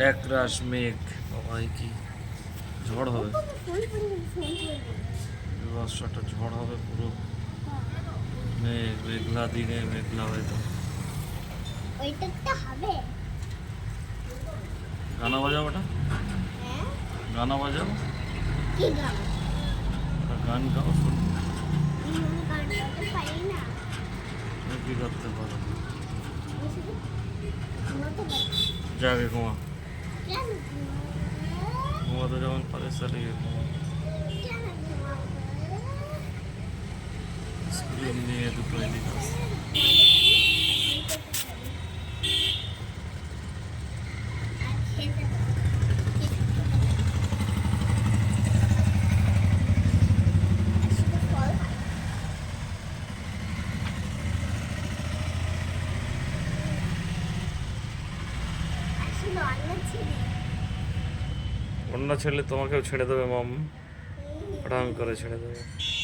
এক রাশ মেঘ। বাবাই কি ঝড় হবে? বর্ষাটা ঝড় হবে পুরো। মেঘ মেঘলা দিনে মেঘলা ওইটা তো গানা বাজাও ওটা হ্যাঁ। গানা বাজাও। গান? গাও শুনি। কি করতে পারো? আমি শুধু Bumada daman pala sa liyo. Sulam niya ito pa hindi kasi. No, I'm not. অন্য ছেলে তোমাকেও ছেড়ে দেবে মাম। পড়াং করে ছেড়ে দেবে।